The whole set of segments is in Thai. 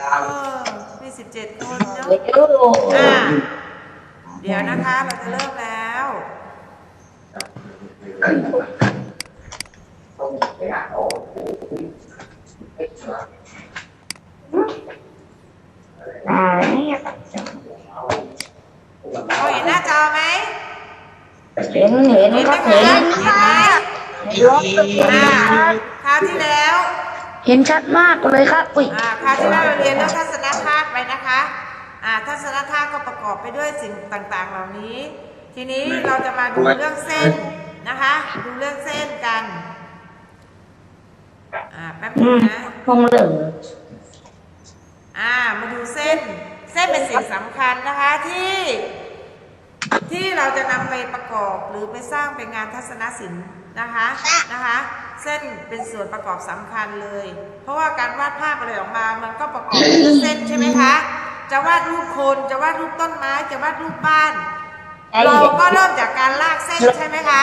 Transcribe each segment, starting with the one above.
เออมีสิบเจ็ดคนเนาะเร็วอ่าเดี๋ยวนะคะ เราจะเริ่มแล้วอ่าเนี่ยมองเห็นหน้าจอไหมเห็นเห็นเห็นคไหมรับคะเห็นเห็นไหมอ่าคราวที่แล้ว เห็นชัดมากเลยครับอุ้ยอ่าคราวที่แล้วเราเรียนเรื่องทัศนธาตุไปนะคะอ่าทัศนธาตุก็ประกอบไปด้วยสิ่งต่างๆ เหล่านี้ ทีนี้เราจะมาดูเรื่องเส้นนะคะ ดูเรื่องเส้นกันอ่าแป๊บอืนึงมนะคงเหลืออ่ามาดูเส้น เส้นเป็นสิ่งสำคัญนะคะที่ ที่เราจะนำไปประกอบหรือไปสร้างเป็นงานทัศนศิลป์นะคะนะคะ เส้นเป็นส่วนประกอบสำคัญเลย เพราะว่าการวาดภาพอะไรออกมา มันก็ประกอบด้วยเส้นใช่ไหมคะ จะวาดรูปคนจะวาดรูปต้นไม้ จะวาดรูปบ้าน เราก็เริ่มจากการลากเส้นใช่ไหมคะ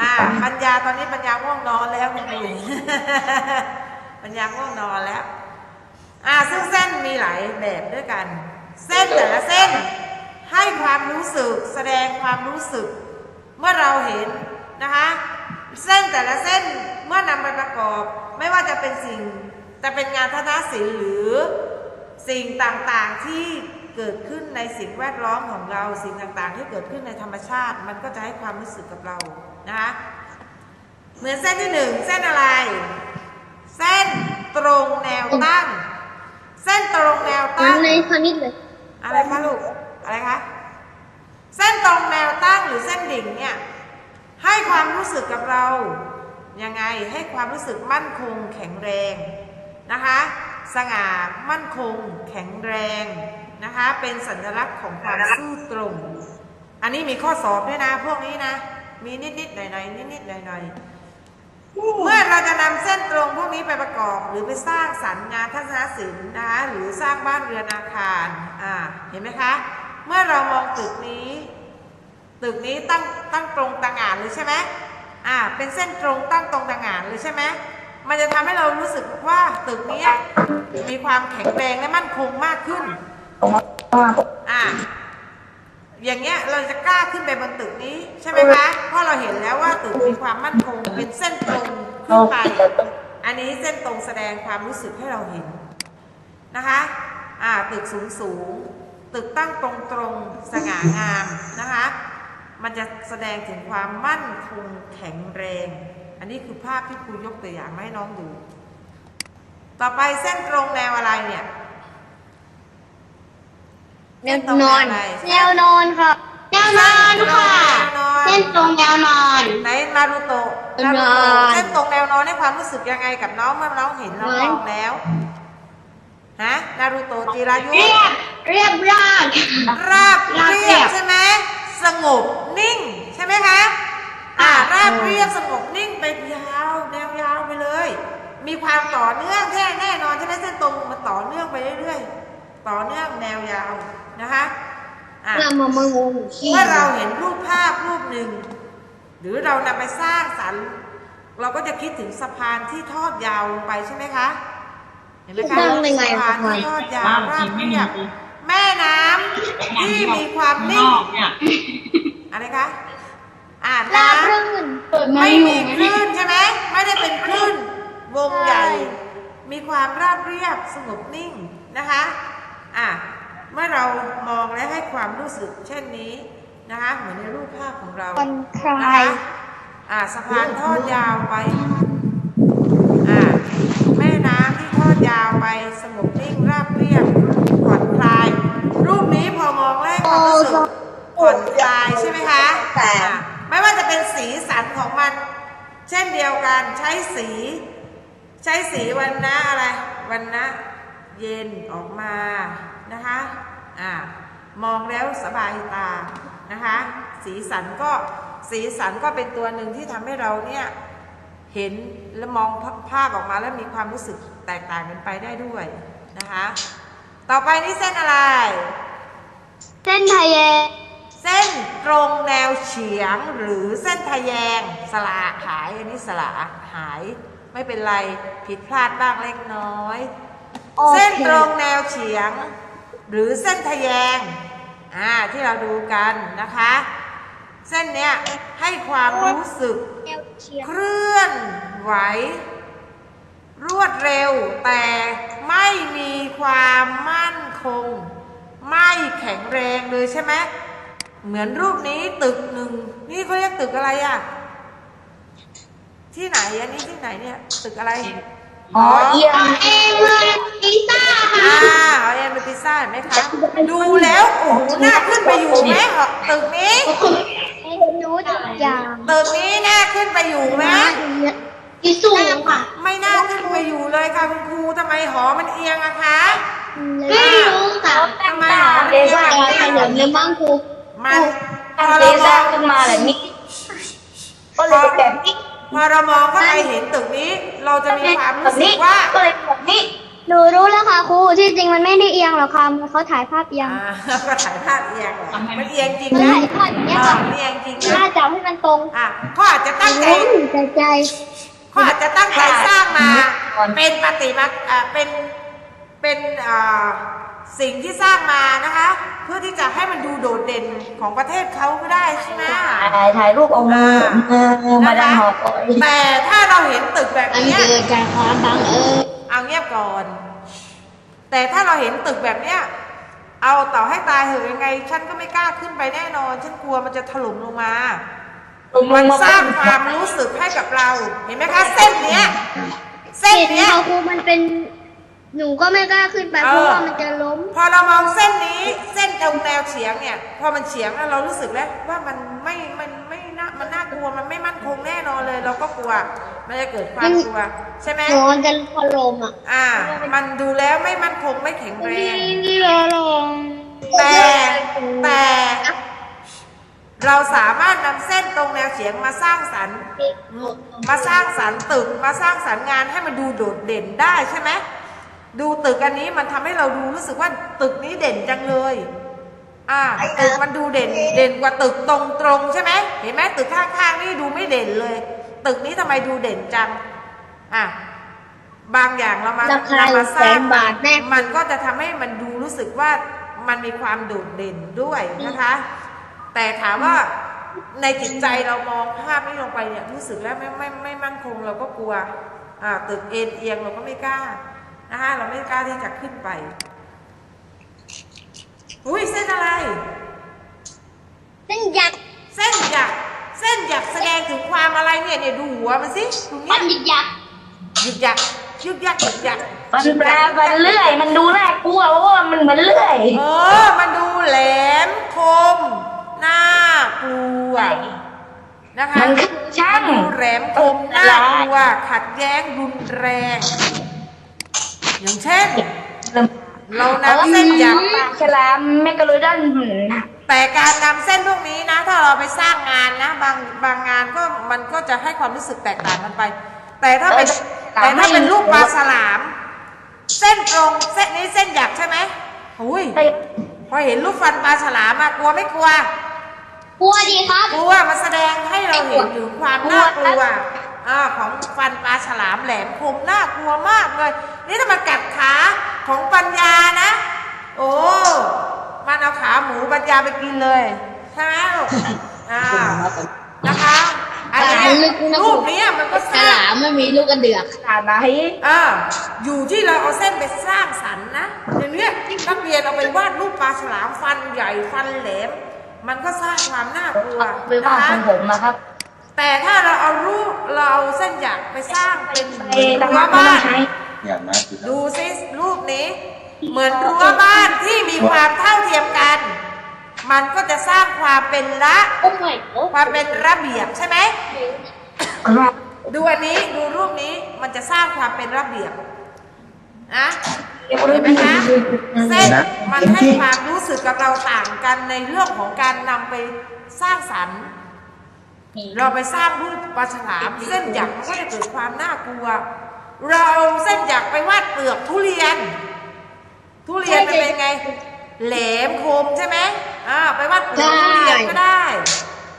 อ่าปัญญาตอนนี้ปัญญาง่วงนอนแล้วคุณดูปัญญาง่วงนอนแล้ว อ่าซึ่งเส้นมีหลายแบบด้วยกัน เส้นแต่ละเส้นให้ความรู้สึกแสดงความรู้สึก เมื่อเราเห็นนะคะ เส้นแต่ละเส้นเมื่อนำไปประกอบ ไม่ว่าจะเป็นสิ่งจะเป็นงานทัศนศิลป์หรือสิ่งต่างๆที่เกิดขึ้นในสิ่งแวดล้อมของเรา สิ่งต่างๆ ที่เกิดขึ้นในธรรมชาติ มันก็จะให้ความรู้สึกกับเรานะคะเหมือนเส้นที่หนึ่งเส้นอะไร เส้นตรงแนวตั้ง เส้นตรงแนวเหมือตั้นงในคณิตเลยอะไรคะลูกอะไรคะเส้นตรงแนวตั้งหรือเส้นดิ่งเนี่ย ให้ความรู้สึกกับเรายังไงให้ความรู้สึกมั่นคงแข็งแรงนะคะ สง่ามั่นคงแข็งแรงนะคะ เป็นสัญลักษณ์ของความซื่อตรง อันนี้มีข้อสอบด้วยนะพวกนี้นะ มีนิดๆหน่อยๆนิดๆหน่อยๆเมื่อเราจะนำเส้นตรงพวกนี้ไปประกอบหรือไปสร้างสรรค์งานทัศนศิลป์นะคะหรือสร้างบ้านเรือนอาคารอ่าเห็นไหมคะ เมื่อเรามองตึกนี้ ตึกนี้ตั้งตั้งตรงต่างานเลยใช่ไหมอ่า เป็นเส้นตรงตั้งตรงต่างานเลยใช่ไหมมันจะทำให้เรารู้สึกว่าตึกนี้มีความแข็งแรงและมั่นคงมากขึ้นอ่าอย่างเงี้ยเราจะกล้าขึ้นไปบนตึกนี้ใช่ไหมคะ เพราะเราเห็นแล้วว่าตึกมีความมั่นคงเป็นเส้นตรงขึ้นไป อันนี้เส้นตรงแสดงความรู้สึกให้เราเห็นนะคะ อ่าตึกสูงสูงตึกตั้งตรงตรงสง่างามนะคะ มันจะแสดงถึงความมั่นคงแข็งแรง อันนี้คือภาพที่ครูยกตัวอย่างมาให้น้องดู ต่อไปเส้นตรงแนวอะไรเนี่ยแนวนอนแนวนอนครับแนวนอนค่ะเส้นตรงแนวนอนไหนนารูโตะแนวนอนนารูโตะเส้นตรงแนวนอนให้ความรู้สึกยังไงกับน้องเมื่อน้องเห็นน้องเหมือนมองแล้วฮะนารูโตะจิรายุเรียบเรียบรากราบราบเรีเรียยบบใช่ไหม สงบนิ่ง ใช่ไหมคะ อ่าราบเรียบสงบนิ่งไปยาวแนวยาวไปเลย มีความต่อเนื่องแค่แน่นอนใช่ไหมเส้นตรงมันต่อเนื่องไปเรื่อยๆ ต่อเนื่องแนวยาวนะคะอะเรามามางงขี้เมื่อเราเห็นรูปภาพรูปหนึ่ง หรือเรานำไปสร้างสรรค์ เราก็จะคิดถึงสะพานที่ทอดยาวลงไปใช่ไหมคะเห็นไหมคะตั้งยังไงสะพานที่ทอดยาวราบเรียบ แม่น้ำที่มีความนิ่งอะไรคะอ่าราน้บรื่นำไม่มีคลื่นใช่ไหมไม่ได้เป็นคลื่นวงใหญ่ มีความราบเรียบสงบนิ่งนะคะอะเมื่อเรามองและให้ความรู้สึกเช่นนี้นะคะเหมือนในรูปภาพของเราผ่อนคลานะคะยอ่าสะพานทอดยาวไปอ่าแม่น้ำที่ทอดยาวไปสงบนิ่งราบเรียบผ่อนคลาย รูป นี้พอมองแล้วให้ความรู้สึกผ่อนคลายใช่ไหมคะอ่าไม่ว่าจะเป็นสีสันของมัน เช่นเดียวกันใช้สี ใช้สีวันนะอะไรวันนะเย็นออกมานะคะอ่ามองแล้วสบายตานะคะ สีสันก็สีสันก็เป็นตัวหนึ่งที่ทำให้เราเนี่ยเห็นและมองภาพออกมาแล้วมีความรู้สึกแตกต่างกันไปได้ด้วยนะคะ ต่อไปนี่เส้นอะไร เส้นทะแยง เส้นตรงแนวเฉียงหรือเส้นทะแยงสละหายอันนี้สละหาย ไม่เป็นไรผิดพลาดบ้างเล็กน้อย โอเค เส้นตรงแนวเฉียง หรือเส้นทะแยงอ่าที่เราดูกันนะคะ เส้นเนี้ยให้ความรู้สึก แนวเฉียงเคลื่อนไหว รวดเร็วแต่ไม่มีความมั่นคง ไม่แข็งแรงเลยใช่ไหมเหมือนรูปนี้ตึกหนึ่งนี่เขาเรียกตึกอะไรอะที่ไหนอันนี้ที่ไหนเนี่ย ตึกอะไรอ๋อเอียงเอ็มเลยพิซซ่าค่ะอ่าเอาเอ็นเป็นพิซซ่าเห็นไหมคะดูแล้วโอ้โหน่าขึ้นไปอยู่ไหมตึกนี้หนูทุกอย่างตึกนี้น่าขึ้นไปอยู่ไหมที่สูงค่ะ ไม่น่าขึ้นไปอยู่เลยค่ะคุณครูทำไมหอมันเอียงอะคะไม่รู้ ค่ะทำไมหอมันเดเอียงซ่าแบบขนี้นมในบ้างครูมันพตั้งอเดเรามซ่าองขึ้นมาแบบนี้ก็เลยเป็นแบบนี้พอเรามองเข้าไปเห็นตึกนี้ เราจะมีความแบรู้บสึนี้กว่าก็เลยเป็นแบบนี้หนูรู้แล้วค่ะครูที่จริงมันไม่ได้เอียงหรอกค่ะมันเขาถ่ายภาพเอียงอ่าก็ถ่ายภาพเอียงเหรอมันเอียงจริงมันนะถ่ายภาพอย่างเงี้ยอ่าค่ะเอียงจริงหน้านะจับให้มันตรงอะเขาอาจจะตั้งใจโอ้ยใจใจ เขาอาจจะตั้งใจสร้างมา เป็นปฏิมาอ่าเป็นเป็นอ่า สิ่งที่สร้างมานะคะ เพื่อที่จะให้มันดูโดดเด่นของประเทศเขาก็ได้ใช่ไหม ถ่ายถ่ายรูปเอามือมือมาดันหอคอยแต่ถ้าเราเห็นตึกแบบมันเนี้ย เกิดจากความบังเอิญเอาเงียบก่อน แต่ถ้าเราเห็นตึกแบบเนี้ย เอาต่อให้ตายเหอะยังไง ฉันก็ไม่กล้าขึ้นไปแน่นอน ฉันกลัวมันจะถล่มลงมา มันสร้างความรู้สึกให้กับเรา เห็นไหมคะ เส้นเนี้ย เส้นเห็นเนี้ย เขาครูมันเป็น หนูก็ไม่กล้าขึ้นไปเออเพราะว่ามันจะล้ม พอเรามองเส้นนี้เส้นตรงแนวเฉียงเนี่ย พอมันเฉียงแล้วเรารู้สึกแล้วว่ามันไม่มันไม่น่ามันน่ากลัวมันไม่มั่นคงแน่นอนเลย เราก็กลัว มันจะเกิดความกลัว ใช่ไหมหนูมันจะพอลมอะอ่า มันดูแล้วไม่มั่นคงไม่แข็งแรงนี่เราลงแต่แต่เราสามารถนำเส้นตรงแนวเฉียงมาสร้างสรรค์มาสร้างสรรค์ตึกมาสร้างสรรค์งานให้มันดูโดดเด่นได้ใช่ไหม ดูตึกอันนี้มันทำให้เราดูรู้สึกว่าตึกนี้เด่นจังเลย อ่าตึกมันดูเด่น เด่นกว่าตึกตรงตรงๆใช่ไหมเห็นไหมตึกข้างๆนี่ดูไม่เด่นเลย ตึกนี้ทำไมดูเด่นจัง อะบางอย่างเรามาราคาเรามาสร้างแสนบาทแน่มันก็จะทำให้มันดูรู้สึกว่ามันมีความโดดเด่นด้วยนะคะ แต่ถามว่าในจิตใจเรามองภาพนี้ลงไปเนี่ยรู้สึกแล้วไม่ไม่ไม่มั่นคงเราก็กลัว อ่าตึกเอ็นเอียงเราก็ไม่กล้า นะคะเราไม่กล้าที่จะขึ้นไป อุ้ยเส้นอะไร เส้นยักษ์เส้นหยักเส้นหยักแสดงถึงความอะไรเนี่ยเนี่ยดูหัวมันสิตรงมัเนี้นยยักษ์หยุดหยักยึกยักยึกยักมันแปลมันเลื่อย มันดูน่ากลัวเพราะว่ามันเหมือนเลื่อยเออ มันดูแหลมคมน่ากลัวนะคะมันคือช่างมันดูแหลมคมน่ากลัวขัดแย้งรุนแรง อย่างเช่น เรานำเส้นหยักปลาฉลามเมกะโลดอนแต่การนำเส้นพวกนี้นะ ถ้าเราไปสร้างงานนะ บางบางงานก็มันก็จะให้ความรู้สึกแตกต่างกันไป แต่ถ้าเป็นแต่ถ้าเป็นรูปปลาฉลาม เส้นตรงเส้นนี้เส้นหยักใช่ไหมอุ้ยพอเห็นรูปฟันปลาฉลามอะกลัวไม่กลัว กลัวดีครับ กลัวมันแสดงให้เราเห็นถึงความน่ากลัว อ่าของฟันปลาฉลามแหลมคมน่ากลัวมากเลย นี่ถ้ามันกัดขาของปัญญานะ โอ้มันเอาขาหมูปัญญาไปกินเลย ใช่ไหมลูกอ่านะคะอันนี้แต่ลึกนะรูปนี้มันก็ฉสร้างลามไม่มีลูกกระเดือกขนาดไหนอ่าอยู่ที่เราเอาเส้นไปสร้างสรรค์นะอย่างเนี้ยนักเรียนเอาไปวาดรูปปลาฉลามฟันใหญ่ฟันแหลม มันก็สร้างความน่ากลัวไปว่านะคะของผมนะครับ แต่ถ้าเราเอารูปเราเอาเส้นหยักไปสร้างเป็นไปรั้วทำบ้าบ้านนใช้อย่างนั้นคือดูซิรูปนี้ เหมือนรั้วบ้านที่มีความเท่าเทียมกัน มันก็จะสร้างความเป็นละโอ้ยความเป็นระเบียบใช่ไหมครับดูอันนี้ดูรูปนี้มันจะสร้างความเป็นระเบียบนะเห็นเห็นไหมคะเส้นนะมันให้ความรู้สึกกับเราต่างกันในเรื่องของการนำไปสร้างสรรค์ เราไปสร้างรูปปลาฉลามเส้นหยักมันก็จะเกิดความน่ากลัว เราเอาเส้นหยักไปวาดเปลือกทุเรียน ทุเรียนมันเป็นไง แหลมคมใช่ไหมอ่าไปวาดเปลือกทุเรียนก็ได้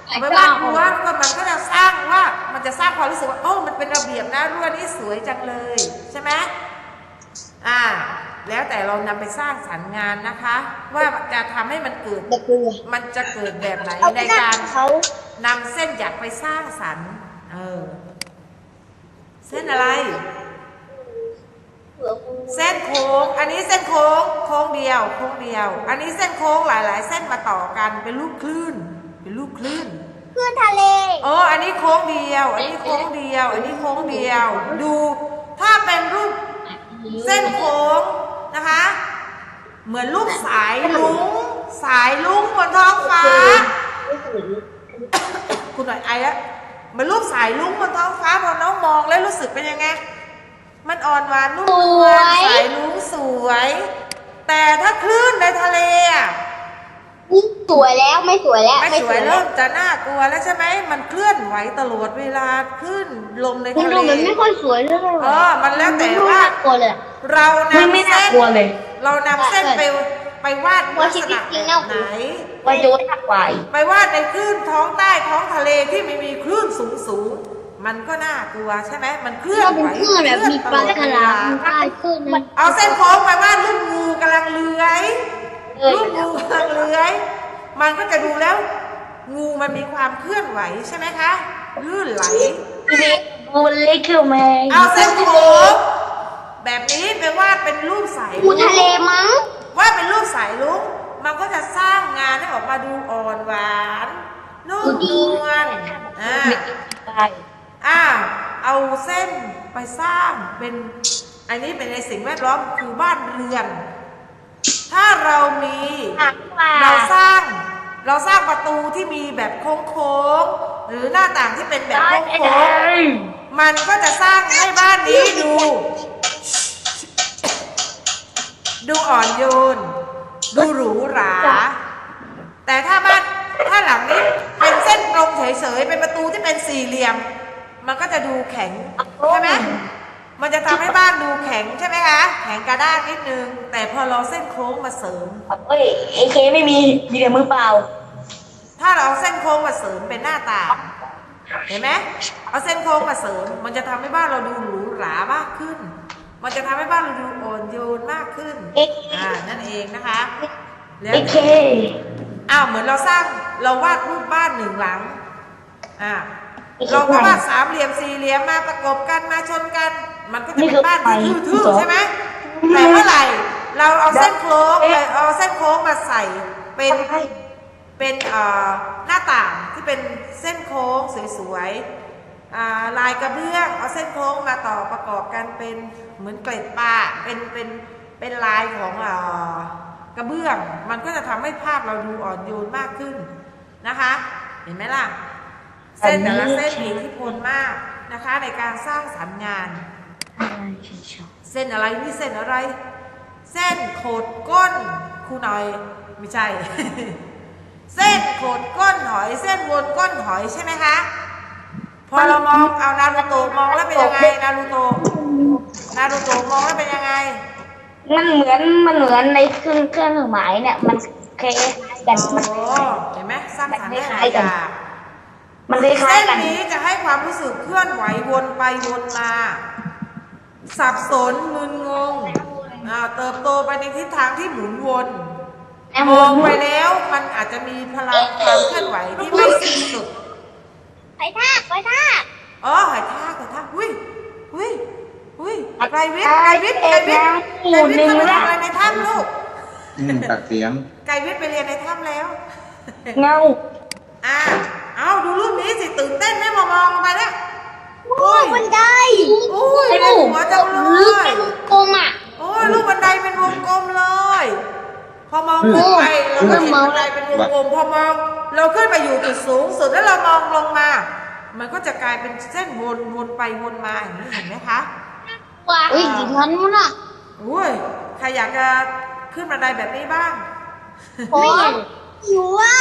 เอาไปวาดรั้วก็มันก็จะสร้างว่ามันจะสร้างความรู้สึกว่าโอ้มันเป็นระเบียบนะรั้วนี้สวยจังเลยใช่ไหมอ่า แล้วแต่เรานำไปสร้างสรรค์งานนะคะ ว่าจะทำให้มันเกิดเด็กเรือมันจะเกิดแบบไหนเอาไปในนั่การงเขา นำเส้นหยักไปสร้างสรรค์ เออ เส้นอะไรเผื่อกูเส้นโค้ง อันนี้เส้นโค้ง โค้งเดียว โค้งเดียว อันนี้เส้นโค้งหลาย ๆ เส้นมาต่อกัน เป็นรูปคลื่น เป็นรูปคลื่นเพื่อนทะเลโอ้อันนี้โค้งเดียว อันนี้โค้งเดียว อันนี้โค้งเดียว ดู ถ้าเป็นรูปเส้นโค้งนะคะ เหมือนรูปสายลุง สายลุงบนท้องฟ้าคุณ หน่อยไอ้ละเหมันรูปสายลุงบนท้องฟ้าพอน้องมองแล้วรู้สึกเป็นยังไง มันอ่อนหวานนุ่มนวลสายลุงสวย แต่ถ้าคลื่นในทะเลอะนี่สวยแล้วไม่สวยแล้วไม่สวยเริ่มจะน่ากลัวแล้วใช่ไหมมันเคลื่อนไหวตลอดเวลาคลื่นลมในคุณทะเลดูมันไม่ค่อยสวยเลยเออมันแล้วแต่ว่ากลัวเลยเราไม่ไม่นำน่าเส้นกลัวเลยเรานำเส้นไปไปวาดลักษณะแบบไหน ว่าโยนหักไหวไปวาดในคลื่นท้องใต้ท้องทะเลที่ไม่มีคลื่นสูงสูงๆมันก็น่ากลัวใช่ไหมมันเคลื่อนเราไหเป็วนเพื่อนแบบมีปลากระลาเคลื่อนตลอดเวลใต้ขึ้นนะเอาเส้นโค้งไปวาดรูปงูกำลังเลื้อยเออรูปงูกำลังเลื้อย มันก็จะดูแล้ว งูมันมีความเคลื่อนไหวใช่ไหมคะลื่นไหลเล็กบูเล็กคือแมงเอาเส้นโค้งแบบนี้ไปวาดเป็นรูปสายกูลุงทะเลมั้งวาดเป็นรูปสายลุง มันก็จะสร้างงานให้ออกมาดูอ่อนหวานนุ่มนวลอ่าได้อ่าเอาเส้นไปสร้างเป็นอันนี้เป็นในสิ่งแวดล้อมคือบ้านเรือน ถ้าเรามีหักว่าเราสร้าง เราสร้างประตูที่มีแบบโค้งๆหรือหน้าต่างที่เป็นแบบโค้งๆมันก็จะสร้างให้บ้านนี้ดู ดูอ่อนโยน ดูหรูหราแต่ถ้าบ้านถ้าหลังนี้เป็นเส้นตรงเฉยๆเป็นประตูที่เป็นสี่เหลี่ยม มันก็จะดูแข็งใช่ไหมมันจะทำให้บ้านดูแข็งใช่ไหมคะแข็งกระด้างนิดนึง แต่พอเราเส้นโค้งมาเสริม เอ้ยเอเคไม่มีมีแต่มือเปล่า ถ้าเราเอาเส้นโค้งมาเสริมเป็นหน้าต่างเห็นไหมเอาเส้นโค้งมาเสริม มันจะทำให้บ้านเราดูหรูหรา มากขึ้น มันจะทำให้บ้านเราดูอ่อนโยนมากขึ้นเอ๊ะอ่า นั่นเองนะคะ แล้วเอเคอ้าวเหมือนเราสร้างเราวาดรูปบ้านหนึ่งหลัง อ่า เราก็วาดสามเหลี่ยมสี่เหลี่ยมมาประกบกันมาชนกัน มันก็จะเป็นบ้านที่ทื่อๆใช่ไหมแต่เมื่อไหร่เราเอาเส้นโค้งไปเอาเส้นโค้งมาใส่เป็นเป็นเอ่อหน้าต่างที่เป็นเส้นโค้งสวยๆอ่าลายกระเบื้องเอาเส้นโค้งมาต่อประกอบกันเป็น เหมือนเกล็ดปลาเป็นเป็นเป็นลายของเอ่อกระเบื้อง มันก็จะทำให้ภาพเราดูอ่อนโยนมากขึ้นนะคะ เห็นไหมล่ะ เส้นแต่ละเส้นมีอิทธิพลมากนะคะ ในการสร้างสรรค์งาน เส้นอะไรนี่เส้นอะไร เส้นโขดก้นครูหน่อยไม่ใช่ เส้นโขดก้นหอย เส้นวนก้นหอยใช่ไหมคะ พอเรามองเอานารูโตะมองแล้วเป็นยังไงนารูโตะ นารูโตะมองแล้วเป็นยังไง มันเหมือนมันเหมือนในเครื่องเครื่องหมายเนี่ย มันคล้ายๆกันโอ้มันเห็นไหมสร้างสรรค์ได้หคลาล้ายยอๆกันย่าง มันคล้าเส้ยนๆกัน นี้จะให้ความรู้สึกเคลื่อนไหววนไปวนมา สับสนมึนงงอ่าเติบโตไปในทิศทางที่หมุนวนแอมมองไปแล้วมันอาจจะมีพลังความเคลื่อนไหวที่ไม่สิ้นสุด ไปท่าไปท่าอ๋อหายท่ากหายท่ากอุ้ยอุ้ยอุ้ย ไกรวิทย์ไกรวิทย์ไกรวิทย์ไกรวิทย์เข้าไปทำอะไรในถ้ำลูก อืมตัดเสียง ไกรวิทย์ไปเรียนในถ้ำแล้ว เงา อ่า เอาดูรูปนี้สิตื่นเต้นไหมมามองลงไปเนี่ยโอ้บันไดอุ้ยในหัวจังเลลึกยเป็นกลมอะโอ้ยลูกบันไดเป็นวงกลมเลย พอมองขึ้นไปเราก็เห็นบันไดเป็นวงกลม พอมอง เราขึ้นไปอยู่จุดสูงสุดแล้วเรามองลงมา มันก็จะกลายเป็นเส้นวนวนไปวนมาอย่างนี้เห็นไหมคะ ว้าเฮ้ยอย่างนั้นมั้งอะอุ้ยใครอยากจะขึ้นบันไดแบบนี้บ้างไม่เห็นอยู่ว่า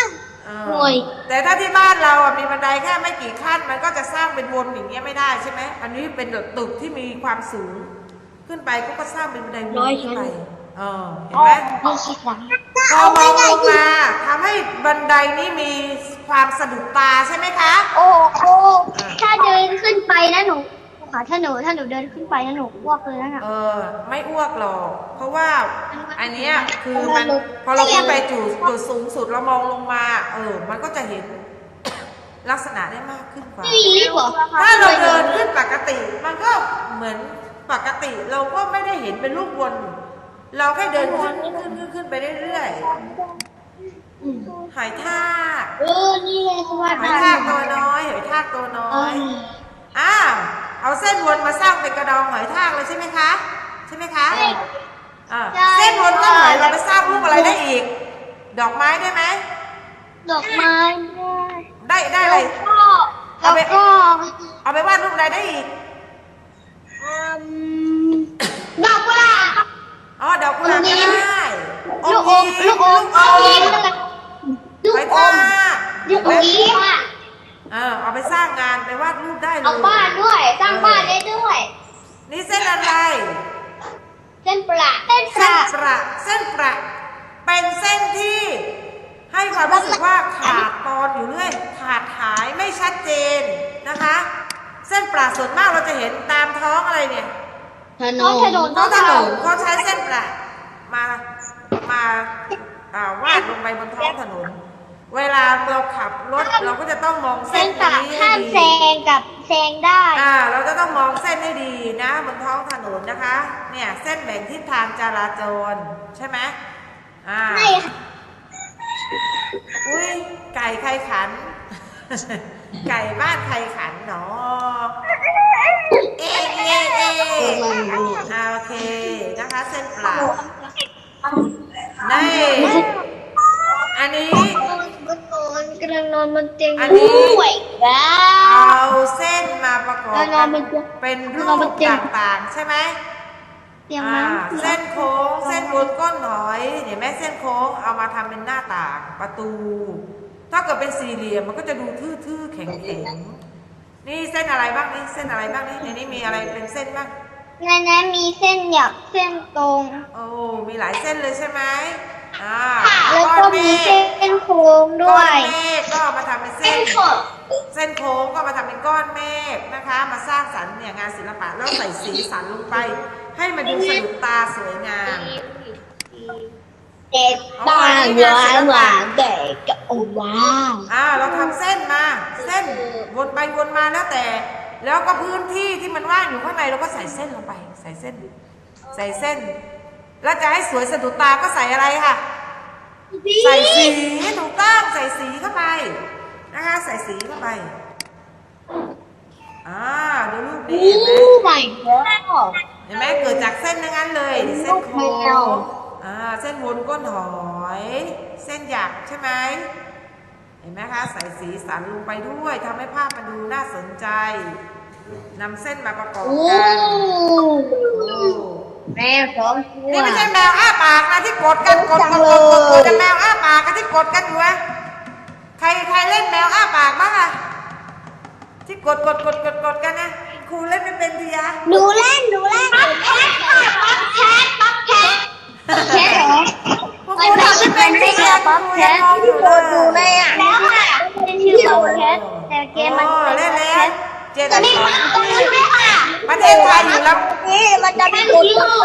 เออโอ้ย แต่ถ้าที่บ้านเราอะมีบันไดแค่ไม่กี่ขั้น มันก็จะสร้างเป็นวนอย่างเงี้ยไม่ได้ใช่ไหมอันนี้เป็นแบบตึกที่มีความสูง ขึ้นไปก็ก็สร้างเป็นบันไดวนขึ้นไปเออเห็นไหม ไม่คิดหลังพอมองลงมาทำให้บันไดนี้มีความสะดุดตาใช่ไหมคะ โอ้โหถ้าเดินขึ้นไปนะหนู ค่ะ ถ้าหนูถ้าหนูเดินขึ้นไปนะหนูอ้วกเลยนะเออ ไม่อ้วกหรอก เพราะว่าอันเนี้ยคือมันพอเราขึ้นไปจุดจุดสูงสุดเรามองลงมา เออ มันก็จะเห็น ลักษณะได้มากขึ้นกว่า ไม่มีลิฟต์เหรอถ้าเราเดินขึ้นปกติ มันก็เหมือนปกติเราก็ไม่ได้เห็นเป็นรูปวน เราแค่เดินขึ้นขึ้นขึ้นขึ้นไปเรื่อยๆหอยทากเออ นี่ไงสวัสหอยดีทากตัวน้อยหอยทากตัวน้อยอ้าว เอาเส้นวนมาสร้างเป็นกระดองหอยทากเลยใช่ไหมคะ ใช่ไหมคะอ่าเส้นวนก็หอยเราไปสร้างรูปอะไรได้อีก ดอกไม้ได้ไหม ดอกไม้ได้ได้ได้เลแล้วยก็แล้วก็เอาไปวาดรูปอะไรได้อีก อืมดอกกุหลาบ อ๋อ ดอกกุหลาบก็ได้ลูกอม ลูกอมลูกอมลูกไปอทามลูกอม เออเอาไปสร้างงานไปวาดรูปได้เลยเอาบ้านด้วย สร้างบ้านได้ด้วย นี่เส้นอะไร เส้นประเส้นปเส้นระประ เส้นประ เป็นเส้นที่ ให้ความรู้สึกว่าขาดตอนอยู่เรื่อยขาดหายไม่ชัดเจนนะคะ เส้นประส่วนมากเราจะเห็นตามท้องอะไรเนี่ยถนนถนน ท้องถนนเขาใช้เส้นประมามาอ่าวาดลงไปบนท้องถนน เวลาเราขับรถเราก็จะต้องมองเส้เส้นนตรปงระนี้ห้าให้มดีแซงกับแซงได้ อ่า เราจะต้องมองเส้นให้ดีนะบนท้องถนนนะคะ เนี่ยเส้นแบ่งทิศทางจราจรใช่ไหมอ่า ไม่ค่ะอุ้ยไก่ใครขัน ไก่บ้านใครขันเนาะเอ๊ะเอ๊ะเอ๊ะอ่าโอเคนะคะ เส้นปลานี่อันนี้ กำลังนอนบนเตียงอันนี้ ด้วยว้าเอาเส้นมาประกอบแล้วนกัอนนบนเตียง เป็นรูนอนบปนเตียงต่างๆใช่ไหม เตียงอ่าน้ำเส้นโค้งเส้นบนก้นหอยเห็นไหมเส้นโค้งเอามาทำเป็นหน้าต่างประตู ถ้าเกิดเป็นสี่เหลี่ยมมันก็จะดูทื่อๆแข็งๆนี่เส้นอะไรบ้างนี่เส้นอะไรบ้างนี่ในนี้มีอะไรเป็นเส้นบ้างในนั้นมีเส้นหยักเส้นตรง โอ้มีหลายเส้นเลยใช่ไหม อ่าแล้วก็มีเส้นโค้งด้ก้วอนย เมฆก็เอามาทำเป็นเส้น เส้นโค้งก็มาทำเป็นก้อนเมฆนะคะ มาสร้างสรรค์เนี่ยงานศิลปะแล้วใส่สีสันลงไป ให้มันดูสะดุดตาสวยงาม เด็กบ้านหวานหวานเด็กโอ้ว้าวอ่าเราทำเส้นมา เส้นวนไปวนมาแล้วแต่ แล้วก็พื้นที่ที่มันว่างอยู่ข้างในเราก็ใส่เส้นลงไป ใส่เส้น ใส่เส้น แล้วจะให้สวยสะดุดตาก็ใส่อะไรค่ะ ใส่สีถูกต้องใส่สีเข้าไปนะคะใส่สีเข้าไปอ่าดูรูปนี้เห็นไหม my god เห็นไหมเกิดจากเส้นทั้งนั้นเลยเส้นโค้แมวงอ่าเส้นวนก้นหอย เส้นหยักใช่ไหมเห็นไหมคะใส่สีสันลงไปด้วยทำให้ภาพมันดูน่าสนใจนำเส้นมาประกอบโอ้กันโอ้ แม่สองตัวนี่ไม่ใช่แมวอ้าปากนะที่กดกันกดกดกดกดกดแต่แมวอ้าปากกันที่กดกันอยู่อะใครใครเล่นแมวอ้าปากบ้างอะที่กดกดกดกดกดกันนะครูเล่นไม่เป็นทีอะหนูเล่นหนูเล่นป๊อปแคทป๊อปแคทป๊อปแคทป๊อปแคทเหรอพวกครูทำไม่เป็นทีอะครูยังมองอยู่เลยแล้วค่ะเป็นชื่อป๊อปแคทแต่เกมมันโอ้เป็นเล่นป๊อปแล้แควทเจนอักษรตรงนี้ด้วยค่ะ ประเทศไทยอยู่ลำนี่มันจะเป็นชื่อ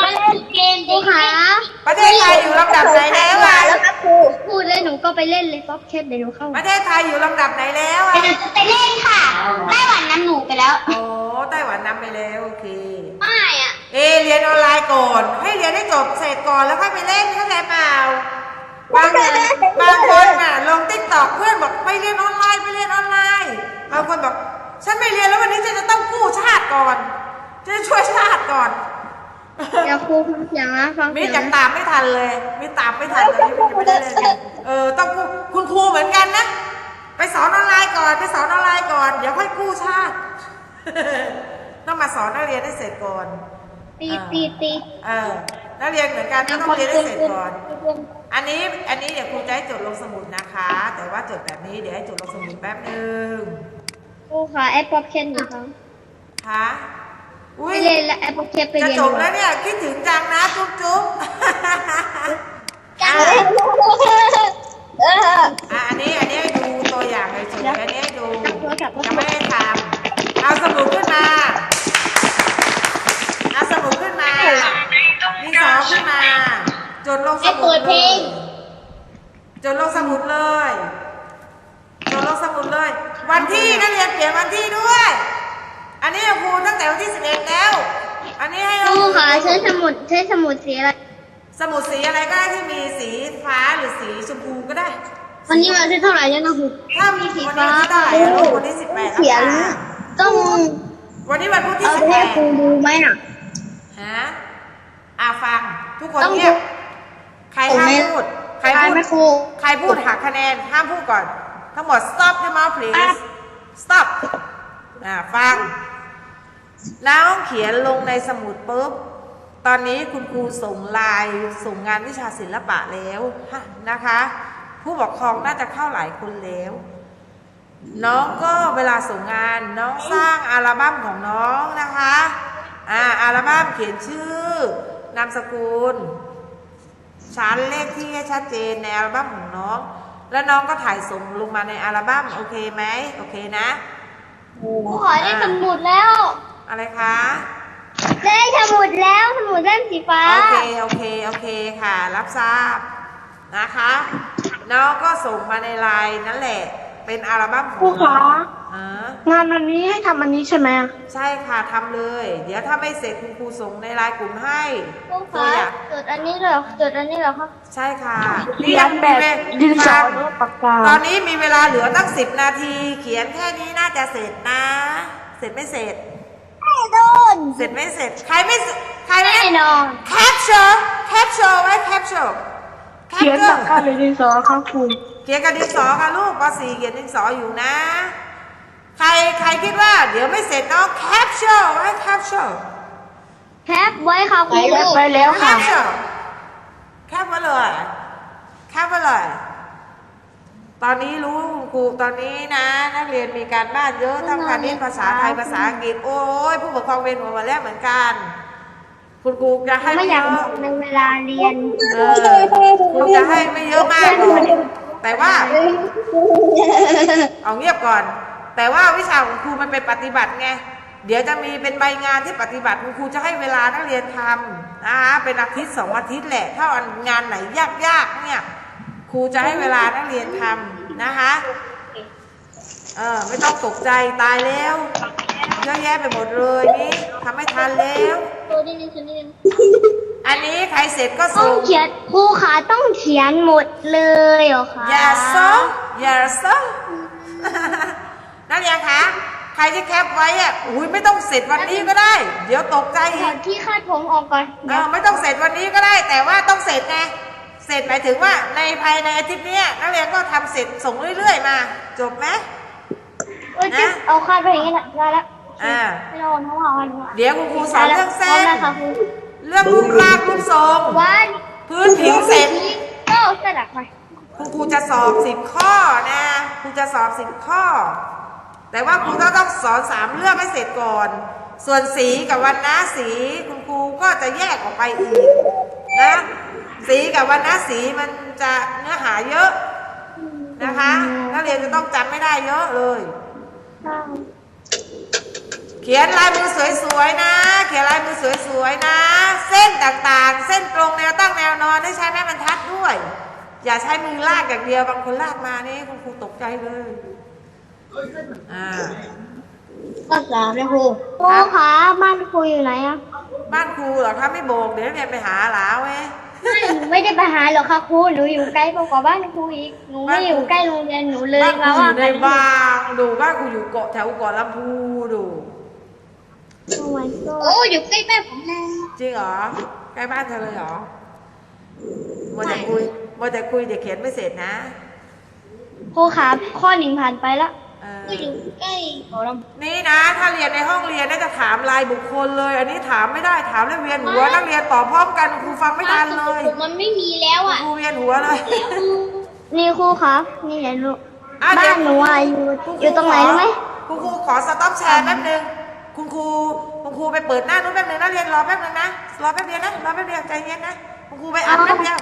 มันเกมจริงค่ะประเทศไทยอยู่ลำดับไหนแล้วอะแล้วครับครูพูดเลยหนูก็ไปเล่นเลยป๊อปแคทเดี๋ยวหนูเข้าประเทศไทยอยู่ลำดับไหนแล้วอะเดี๋ยวหนูจะไปเล่นค่ะไต้หวันน้ำหนูไปแล้วโอ้ไต้หวันนำไปแล้วโอเคไม่อะเอเรียนออนไลน์ก่อนให้เรียนให้จบเสร็จก่อนแล้วค่อยไปเล่นเข้าใจเปล่าบางบางคนอะลงติ๊กต็อกเพื่อนบอกไปเรียนออนไลน์ไปเรียนออนไลน์บางคนบอก ฉันไม่เรียนแล้ววันนี้ฉันจะต้องกู้ชาติก่อนฉันจะช่วยชาติก่อนเดี๋ยวครูฟังเสียงนะฟังมีเสียงยังตามไม่ทันเลยมีตามไม่ทันเลยยังไม่ได้เล่นกันเออต้องกู้คุณครูเหมือนกันนะ ไปสอนออนไลน์ก่อน ไปสอนออนไลน์ก่อน เดี๋ยวค่อยกู้ชาติ ต้องมาสอนนักเรียนให้เสร็จก่อน ตีตีตีเออนักเรียนเหมือนกันก็ต้องเรียนให้เสร็จก่อน อันนี้อันนี้เดี๋ยวครูจะให้จดลงสมุดนะคะ แต่ว่าจดแบบนี้เดี๋ยวให้จดลงสมุดแป๊บนึง ครูค่ะแอปป๊อปเคนอยู่ครับฮะอุ้ยเล่นแล้วแอปป๊อปเคนไปจะเรียนจบแล้วเนี่ยคิดถึงจังนะจุ๊บจุ๊บจังอะอันนี้อันนี้ให้ดูตัวอย่างเฉยๆอันนี้ให้ดูจะไม่ให้ทำเอาสมุดขึ้นมาเอาสมุดขึ้นมาดินสองขึ้นมาจนลงสมุดเลยจนลงสมุดเลย จดลงสมุดเลย วันที่นักเรียนเขียนวันที่ด้วย อันนี้ครูตั้งแต่วันที่สิบเอ็ดแล้ว อันนี้ให้ครูค่ะใช้สมุดใช้สมุดสีอะไร สมุดสีอะไรก็ได้ที่มีสีฟ้าหรือสีชมพูก็ได้ วันนี้วันที่เท่าไหร่เนี่ยนะครูถ้ามีสีฟ้าวันนี้วันที่เท่าไหร่ลูกวันที่สิบแปดเขียนต้องวันนี้วันพุธที่เอาสิบไปแปให้ดครูดูไหมน่ะฮะอ่าฟังทุกคนต้องเงียบใครห้ามผมไม่พูด ใครได้พูดไหมครูใครพูดหักคะแนนห้ามพูดก่อน ทั้งหมด stop your mouth please stop อ่าฟังน้องเขียนลงในสมุดปุ๊บ ตอนนี้คุณครูส่งไลน์ส่งงานวิชาศิลปะแล้วฮะนะคะ ผู้ปกครองน่าจะเข้าหลายคนแล้ว น้องก็เวลาส่งงานน้องสร้างอัลบั้มของน้องนะคะอ่าอัลบั้มเขียนชื่อนามสกุลชั้นเลขที่ให้ชัดเจนในอัลบั้มของน้อง แล้วน้องก็ถ่ายส่งลงมาในอัลบั้มโอเคไหมโอเคนะครูขอได้สมุดแล้ว อะไรคะ ได้สมุดแล้วสมุดเล่มสีฟ้า โอเค โอเค โอเคค่ะ รับทราบนะคะ น้องก็ส่งมาในไลน์นั่นแหละ เป็นอัลบั้มของครูน้คะองเอองานวันนี้ให้ทำอันนี้ใช่ไหมใช่ค่ะทำเลย เดี๋ยวถ้าไม่เสร็จคุณครูส่งในไลน์กลุ่มให้ ครูตัวคะอย่างจดอันนี้เหรอจดอันนี้เหรอคะใช่ค่ะเรียนแบบดินสอหรือปากกาตอนนี้มีเวลาเหลือตั้งสิบนาที เขียนแค่นี้น่าจะเสร็จนะ เสร็จไม่เสร็จ ไม่โดนเสร็จไม่เสร็จ ใครไม่เสร็จใครไม่ แน่นอน capture capture ไว้ capture เขียนปากกาหรือดินสอครับครูเขียนกับดินสอค่ะลูกป .4 เขียนดินสออยู่นะ ใครใครคิดว่าเดี๋ยวไม่เสร็จเนาะ capture ไว้ capture แคปไว้ค่ะครูไปแล้วไปแล้วค่ะ capture แคปไว้เลยแคปไว้เลยตอนนี้รู้ครูตอนนี้นะ นักเรียนมีการบ้านเยอะทั้งคณิตภาษาไทยภาษาอังกฤษโอ้ยผู้ปกครองเวียนหัวมาแล้วเหมือนกัน คุณครูจะให้ไม่ไม่อเยยากอะในเวลาเรียนเออครูจะให้ไม่เยอะมากหรอกแต่ว่า เอาเงียบก่อน แต่ว่าวิชาของครูมันเป็นปฏิบัติไงเดี๋ยวจะมีเป็นใบงานที่ปฏิบัติคุณครูจะให้เวลานักเรียนทำนะคะเป็นอาทิตย์สองอาทิตย์แหละถ้างานไหนยากๆเนี่ยครูจะให้เวลานักเรียนทำนะคะเออไม่ต้องตกใจตายแล้วเยอะแยะไปหมดเลยนี่ทำไม่ทันแล้วตัวนิดนึงตัวนิดนึงอันนี้ใครเสร็จก็ต้อส่งงเขียนครูขาต้องเขียนหมดเลยเหรอคะอย่าซ้ออย่าซ้อ นักเรียนคะ ใครที่แคปไว้อะอุ้ยไม่ต้องเสร็จวันนี้ก็ได้ เดี๋ยวตกใจถอีอกดที่คาดผมออกก่อนเออไม่ต้องเสร็จวันนี้ก็ได้ แต่ว่าต้องเสร็จไงเสร็จหมายถึงว่าในภายในอาทิตย์เนี้ยนักเรียนก็ทำเสร็จส่งเรื่อยๆมา จบไหม เออจะเอาคาดไปอย่างนี้แหละได้แล้วอ่า ไม่โดนเพราะว่าวันนี้เดี๋ยวคุณครูสอนเรื่องเส้น พร้อมแล้วค่ะครูเรื่องรูปร่างรูปทรง วันพื้นผิวเสร็จ ก็สลักไปคุณครูจะสอบสิบข้อนะครูจะสอบสิบข้อ แต่ว่าครูต้องต้องสอนสามเรื่องให้เสร็จก่อน ส่วนสีกับวันนะสีคุณครูก็จะแยกออกไปอีกนะสีกับวันนะสีมันจะเนื้อหาเยอะนะคะนักเรียนจะต้องจำไม่ได้เยอะเลย เขียนลายมือสวยๆนะ เขียนลายมือสวยๆนะ เส้นต่างๆ เส้นตรงแนวตั้งแนวนอนได้ใช้แม่บรรทัดด้วย อย่าใช้มือลากอย่างเดียวบางคนลากมานี่คุณครูตกใจเลย อ่า ก็สามนะครูครูคะบ้านครูอยู่ไหนอะบ้านครูเหรอคะไม่โบกเดี๋ยวนักเรียนไปหาหลาเว้ย ไม่หนูไม่ได้ไปหาหรอกค่ะครูหนูอยู่ใกล้กว่าบ้านครูอีกหนูไม่อยู่ใกล้โรงเรียนหนูเลยบ้านครูมาอว่ายู่ในบางดูบ้านครูอยู่เกาะแถวเกาะลำพูดูโอ้อยู่ใกล้แม่ผมเลยจริงเหรอใกล้บ้านเธอเลยเหรอมัวแต่คุยมัวแต่คุยเดี๋ยวเขียนไม่เสร็จนะ ครูขาข้อหนึ่งผ่านไปแล้ว เออก็อยู่ใกล้ขอรนี่นะ ถ้าเรียนในห้องเรียนน่าจะถามรายบุคคลเลย อันนี้ถามไม่ได้ถามแล้วเวียนหัวนักเรียนตอบพร้อมกันครูฟังไม่ทันเลยมันไม่มีแล้วอะครูเวียนหัวเลยนี่ครูครับ นี่เห็นลูกอะเดี๋บ้ายวนหนูอะอยู่คุณคอยู่ตรงไหนรู้ไหม คุณครูขอสต็อปแชร์แป๊บนึง คุณครูคุณครูไปเปิดหน้านู้นแป๊บนึงนะเรียนรอแป๊บนึงนะ รอแป๊บเดียวนะ รอแป๊บเดียวใจเย็นนะ คุณครูไปอ่านแป๊บเดียว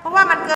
เพราะว่ามันเกิน